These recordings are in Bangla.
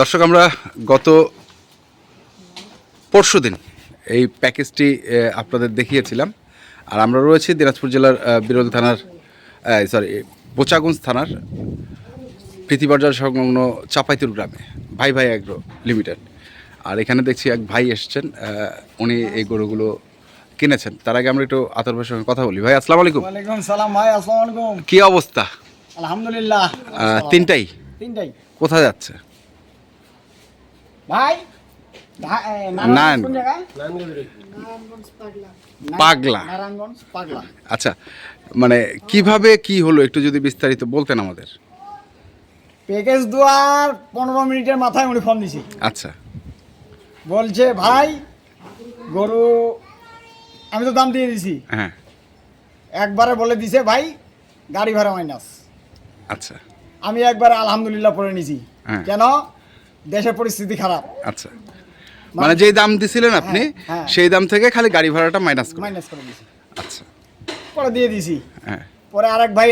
দর্শক আমরা গত পরশু দিন এই প্যাকেজটি আপনাদের দেখিয়েছিলাম। আর আমরা রয়েছি দিনাজপুর জেলার বিরল থানার সরি বোচাগঞ্জ থানার প্রীতিবাজার সংলগ্ন চাপাইতুর গ্রামে ভাই ভাই অ্যাগ্রো লিমিটেড। আর এখানে দেখছি এক ভাই এসছেন উনি এই গরুগুলো কিনেছেন। তার আগে আমরা একটু আতর ভাইয়ের সঙ্গে কথা বলি। ভাই আসসালামু আলাইকুম। ওয়ালাইকুম সালাম ভাই আসসালামু আলাইকুম। কি অবস্থা? আলহামদুলিল্লাহ। তিনটাই? তিনটাই। কোথায় যাচ্ছে? ভাই নারায়ণ। নারায়ণগঞ্জ কোন জায়গায়? পাগলা। পাগলা। আচ্ছা মানে কীভাবে কি হলো একটু যদি বিস্তারিত বলতেন আমাদের। প্যাকেজ দেওয়ার পনেরো মিনিটের মাথায় উনি ফোন দিছি। আচ্ছা। বলছে ভাই গরু আমি তো দাম দিয়ে দিছি। হ্যাঁ। একবারে বলে দিছে ভাই গাড়ি ভাড়া মাইনাস। আচ্ছা। আমি একবারে আলহামদুলিল্লাহ পড়ে নিছি। হ্যাঁ। কেন? দেশের পরিস্থিতি খারাপ। আচ্ছা। মানে যেই দাম দিছিলেন আপনি হ্যাঁ, হ্যাঁ। সেই দাম থেকে খালি গাড়ি ভাড়াটা মাইনাস করে মাইনাস করে দিছি। আচ্ছা। পরে দিয়ে দিছি। হ্যাঁ। পরে আরেক ভাই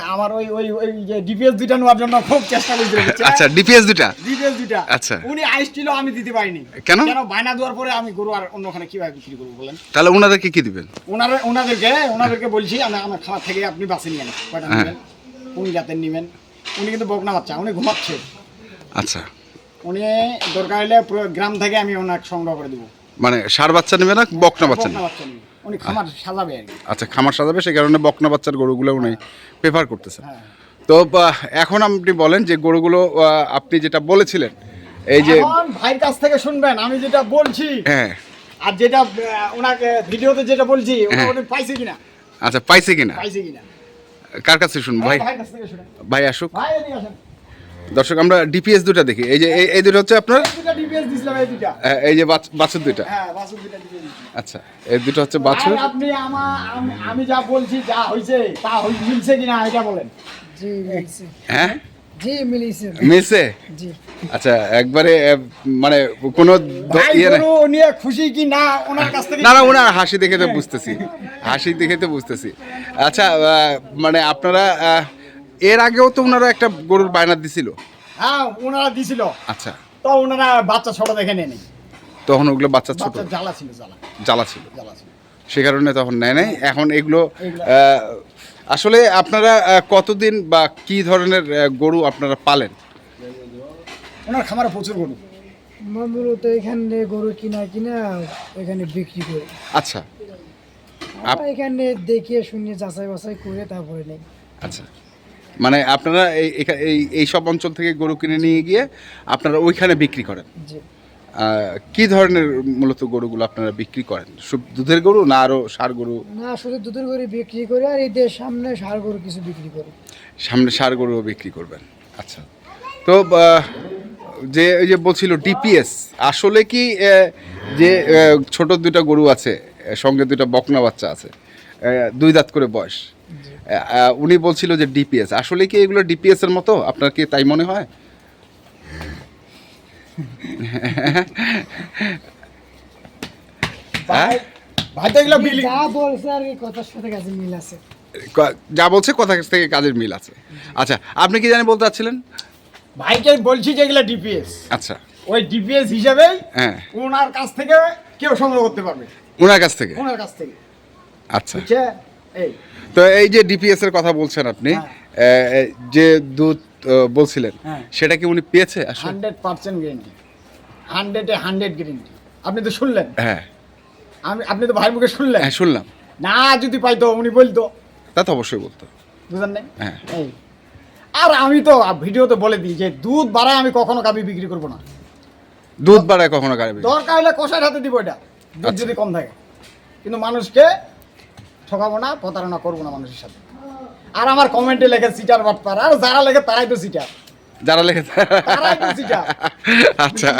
আমার ওই ওই ওই যে ডিপিএস দুইটা নেওয়ার জন্য খুব চেষ্টা করছিল আচ্ছা ডিপিএস দুটা ডিপিএস দুইটা? আচ্ছা। উনি আইসছিল আমি দিতে পারিনি। কেন? কেন? বায়না দেওয়ার পরে আমি গরু আর অন্যখানে কীভাবে বিক্রি করব বলেন? তাহলে ওনাদেরকে কি দিবেন? ওনারা ওনাদেরকে ওনাদেরকে বলছি আমি আমার খাওয়া থেকে আপনি বাসে নিয়েন কয়টা হ্যাঁ। নেবেন? কোন জাতের নেবেন। উনি কিন্তু বকনা বাচ্চা উনি ঘুমাচ্ছে। আচ্ছা। উনি দরকার হলে পুরো গ্রাম থেকে আমি ওনাকে সংগ্রহ করে দেবো। মানে সার বাচ্চা নেবে না বকনা বাচ্চা নেবে? উনি খামার সাজাবে আচ্ছা খামার সাজাবে সেই কারণে বকনা বাচ্চার গরুগুলো উনি প্রেফার করতেছেন। হ্যাঁ। তো এখন আপনি বলেন যে গরুগুলো আপনি যেটা বলেছিলেন এই যে ভাইয়ের কাছ থেকে শুনবেন আমি যেটা বলছি হ্যাঁ। আর যেটা ওনাকে ভিডিওতে যেটা বলছি হ্যাঁ। উনি পাইছে কিনা? আচ্ছা পাইছে কিনা? পাইছে কিনা? কার কাছে শুনুন ভাই ভাই। আসুক। ভাই আসেন। দর্শক আমরা ডিপিএস দুটা দেখি। এই যে এই- এই দুটো হচ্ছে আপনার? এই ডিপিএস দিছিলাম এই দুটা আহ, এই যে বাছ- বাছুর দুইটা। হ্যাঁ আচ্ছা এই দুটো হচ্ছে বাছুর। আপনি আমা যা বলছি যা হইছে তা হই মিলছে কিনা এটা বলেন। জি মিলছে। হ্যাঁ? জি মিলছে। আচ্ছা একবারে মানে কোনো ইয়ে নিয়ে খুশি কি না ওনার কাছ থেকে না না ওনার হাসি দেখে তো বুঝতেছি। হাসি দেখে তো বুঝতেছি। আচ্ছা মানে আপনারা এর আগেও তো ওনারা একটা গরুর বায়না দিছিল। হ্যাঁ ওনারা দিছিল। আচ্ছা। তো ওনারা বাচ্চা ছোট দেখে নেয়নি। তখন ওগুলো বাচ্চা ছোট। বাচ্চা জ্বালা ছিল জ্বালা। জ্বালা ছিল। জ্বালা ছিল। সে কারণে তখন নেয় নাই। এখন এগুলো আসলে আপনারা কতদিন বা কি ধরনের গরু আপনারা পালেন? ওনার খামারে প্রচুর গরু। মূলত এখানে গরু কিনা কিনা এখানে বিক্রি করে। আচ্ছা। এখানে দেখিয়ে শুনিয়ে যাচাই বাছাই করে তারপরে নেই। আচ্ছা। মানে আপনারা এই এই এই সব অঞ্চল থেকে গরু কিনে নিয়ে গিয়ে আপনারা ওইখানে বিক্রি করেন? কি ধরনের মূলত গরুগুলো আপনারা বিক্রি করেন? শুধু দুধের গরু না আরও সার গরু? না শুধু দুধের গরু বিক্রি করি আর এদের সামনে সার গরু কিছু বিক্রি করে। সামনে সার গরুও বিক্রি করবেন। আচ্ছা। তো যে ওই যে বলছিল ডিপিএস আসলে কি যে ছোট দুইটা গরু আছে সঙ্গে দুইটা বকনা বাচ্চা আছে দুই দাঁত করে বয়স। উনি বলছিল যে ডিপিএস আসলে কি এগুলো ডিপিএস এর মতো? আপনার কি তাই মনে হয়? বিলি যা বলছে কথা থেকে কাজের মিল আছে। আচ্ছা আপনি কি জানি বলতে চাচ্ছিলেন? ভাইকে বলছি যে এগুলো ডিপিএস আচ্ছা। ওই ডিপিএস হিসেবেই হ্যাঁ। ওনার কাছ থেকে কেউ সংগ্রহ করতে পারবে। ওনার কাছ থেকে? ওনার কাছ থেকে। আচ্ছা। তো এই যে ডিপিএস এর কথা বলছেন আপনি হ্যাঁ। যে দুধ বলছিলেন হ্যাঁ। সেটা কি উনি পেয়েছে হান্ড্রেড পার্সেন্ট গ্যারেন্টি হান্ড্রেডে হান্ড্রেড গ্যারেন্টি আপনি তো শুনলেন? হ্যাঁ। আমি আপনি তো ভাইয়ের মুখে শুনলেন? হ্যাঁ শুনলাম। না যদি পাইতো উনি বলতো। তা তো অবশ্যই বলতো। বুঝলেন নাই? হ্যাঁ। আর আমি তো ভিডিওতে বলে দিই যে দুধ বাড়ায় আমি কখনো গাবি বিক্রি করব না। দুধ বাড়ায় কখনো গাড়ি দরকার হলে কষার হাতে দিব এটা। দুধ আচ্ছা। যদি কম থাকে। কিন্তু মানুষকে ঠকাবো না প্রতারণা করব না মানুষের সাথে। আর আমার কমেন্টে লেখে সিটার বাটপার আর যারা লেখে তারাই তো সিটার যারা লেখে আচ্ছা।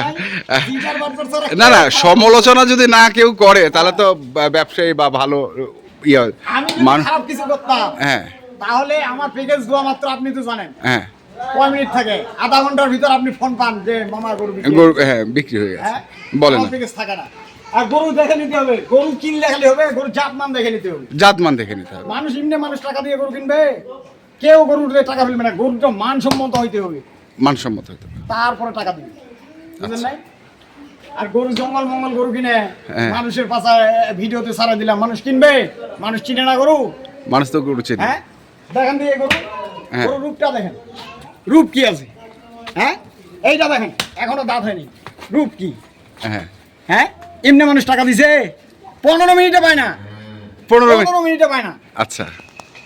না না সমালোচনা যদি না কেউ করে তাহলে তো ব্যবসায়ী বা ভালো ইয়ে মানুষ কিছু করতাম হ্যাঁ। তাহলে আমার প্যাকেজ দেওয়া মাত্র আপনি তো জানেন। হ্যাঁ। কয় মিনিট থাকে? আধা ঘণ্টার ভিতর আপনি ফোন পান যে মামা গরু হ্যাঁ বিক্রি হয়ে গেছে। হ্যাঁ? বলেন প্যাকেজ থাকে না। আর গরু দেখে নিতে হবে। গরু কিনলে খালি হবে গরু জাতমান দেখে নিতে হবে। জাতমান দেখে নিতে হবে। মানুষ এমনি মানুষ টাকা দিয়ে গরু কিনবে। কেউ গরুর টাকা ফেলবে না গরুটা মানসম্মত হইতে হবে। মানসম্মত হতে হবে। তারপরে টাকা দিবি। বুঝলেন নাই? আর গরু জঙ্গল মঙ্গল গরু কিনে হ্যাঁ। মানুষের পাশায় ভিডিওতে সারা দিলাম। মানুষ কিনবে মানুষ চিনে না গরু। মানুষ তো গরু চেনে। হ্যাঁ? দেখেন দিয়ে গরু। হ্যাঁ। গরু রূপটা দেখেন। রূপ কি আছে? হ্যাঁ? এইটা দেখেন। এখনও দাঁত হয়নি। রূপ কি? হ্যাঁ। হ্যাঁ? এমনি মানুষ টাকা দিছে পনেরো মিনিটে পায় না। পনেরো পনেরো মিনিটে পায় না। আচ্ছা।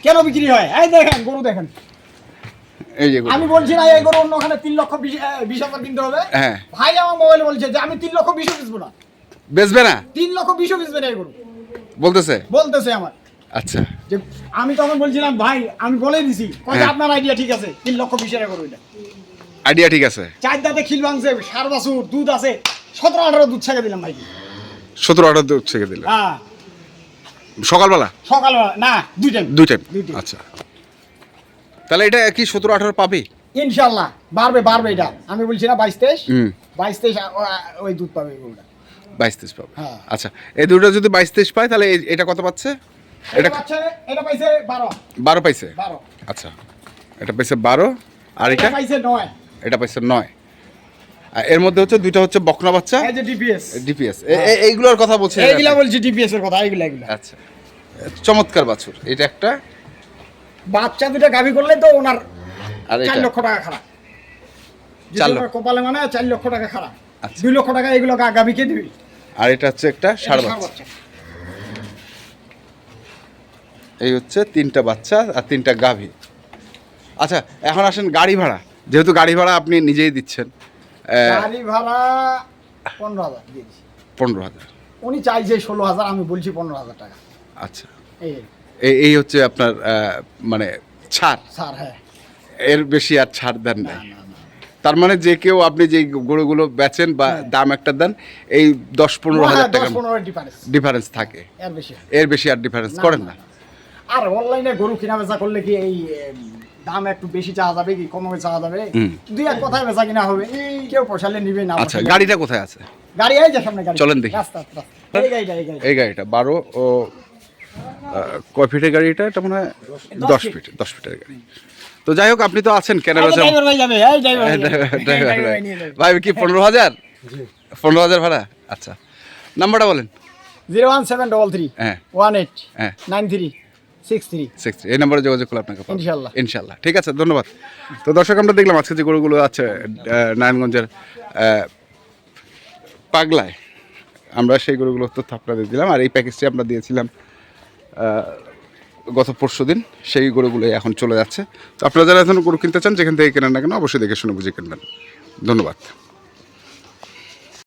কেন বিক্রি হয়? এই দেখেন গরু দেখেন। এই যে আমি বলছি না এই গরু তিন লক্ষ বিশ বিশ হাজার কিনতে হবে। হ্যাঁ। ভাই আমার মোবাইলে বলছে যে আমি তিন লক্ষ বেচবো না। বেচবে না? তিন লক্ষ বেচবে না এই গরু। বলতেছে? বলতেছে আমার। আচ্ছা। যে আমি তখন বলছিলাম ভাই আমি বলে দিছি। হ্যাঁ। আপনার আইডিয়া ঠিক আছে তিন লক্ষ বিশের গরু এটা আইডিয়া ঠিক আছে। চার দাঁতে খিল ভাঙছে সার বাছুর দুধ আছে সতেরো আঠারো দুধ ছেঁকে দিলাম ভাই। সতেরো আঠারো থেকে দিলে? হ্যাঁ। সকালবেলা? সকালবেলা না দুই টাইম দুই টাইম আচ্ছা। তাহলে এটা কি সতেরো আঠারো পাবে? ইনশাল্লাহ বাড়বে বাড়বে এটা। আমি বলছি না বাইশ তেইশ। হুম। বাইশ তেইশ ওই দুধ পাবে গরুটা। বাইশ তেইশ পাবে। হ্যাঁ। আচ্ছা এই দুটো যদি বাইশ তেইশ পায় তাহলে এটা কত পাচ্ছে? এটা এটা পাইছে বারো। বারো পাইছে? বারো। আচ্ছা এটা পাইছে বারো আর এটা? পাইছে নয়। এটা পাইছে নয়। এর মধ্যে হচ্ছে দুইটা হচ্ছে বকনা বাচ্চা এই যে ডিপিএস ডিপিএস এইগুলোর কথা বলছে এইগুলা বলছি ডিপিএস এর কথা এইগুলা এইগুলা। আচ্ছা। চমৎকার বাছুর এটা একটা? বাচ্চা দুটো গাভি করলে তো ওনার আর চার এটা লক্ষ টাকা খারাপ। কপালে মানে চার লক্ষ টাকা খারাপ। আচ্ছা। দুই লক্ষ টাকা এগুলো গা- গাভীকে দিবি। আর এটা হচ্ছে একটা ষাঁড় বাচ্চা। এই হচ্ছে তিনটা বাচ্চা আর তিনটা গাভী। আচ্ছা এখন আসেন গাড়ি ভাড়া। যেহেতু গাড়ি ভাড়া আপনি নিজেই দিচ্ছেন গাড়ি ভাড়া পনেরো হাজার দিয়েছি পনেরো হাজার। উনি চাইছে ষোলো হাজার আমি বলছি পনেরো হাজার টাকা। আচ্ছা। এই এই হচ্ছে আপনার মানে ছাড়। স্যার হ্যাঁ। এর বেশি আর ছাড় দেন না তার মানে যে কেউ আপনি যে গরুগুলো বেচেন বা দাম একটা দেন এই দশ পনেরো হাজার হ্যাঁ, টাকার পনেরো ডিফারেন্স থাকে। এর বেশি। আর ডিফারেন্স করেন না, আর অনলাইনে গরু কিনা বেচা করলে কি এই দাম একটু বেশি চাওয়া যাবে কি? কমে চাওয়া যাবে? দুই এক কথায় বেচা কিনা হবে। কেউ পোষালে নিবে না আচ্ছা গাড়িটা কোথায় আছে? গাড়ি এই যে সামনে গাড়ি। চলেন দেখি। রাস্তা রাস্তা। এই গাড়িটা এই গাড়িটা। বারো ও কয় ফিটের গাড়ি এটা এটা মনে হয় দশ ফিট। দশ ফিটের গাড়ি। তো যাই হোক আপনি তো আছেন কেন এই যে বেচেন ড্রাইভার ভাই যাবে এই ড্রাইভার ভাই। যাবে। এই ড্রাইভার ড্রাইভার ভাই। ভাই। নিয়ে যাবে। ভাই কি পনেরো হাজার? পনেরো হাজার ভাড়া? আচ্ছা। নাম্বারটা বলেন। Zero one seven double three. হ্যাঁ। One eight. হ্যাঁ। Nine three. Six three. Six এই নাম্বারে যোগাযোগ করলে আপনাকে। ইনশাল্লাহ। ইনশাল্লাহ ঠিক আছে ধন্যবাদ। তো দর্শক আমরা দেখলাম আজকে যে গরুগুলো আছে নারায়ণগঞ্জের পাগলায় আমরা সেই গরুগুলোর তথ্য আপনাদের দিলাম। আর এই প্যাকেজটি আমরা দিয়েছিলাম গত পরশু দিন। সেই গরুগুলোই এখন চলে যাচ্ছে। তো আপনারা যারা এখন গরু কিনতে চান যেখান থেকে কেনেন না কেন অবশ্যই দেখে শুনে বুঝে কিনবেন। ধন্যবাদ।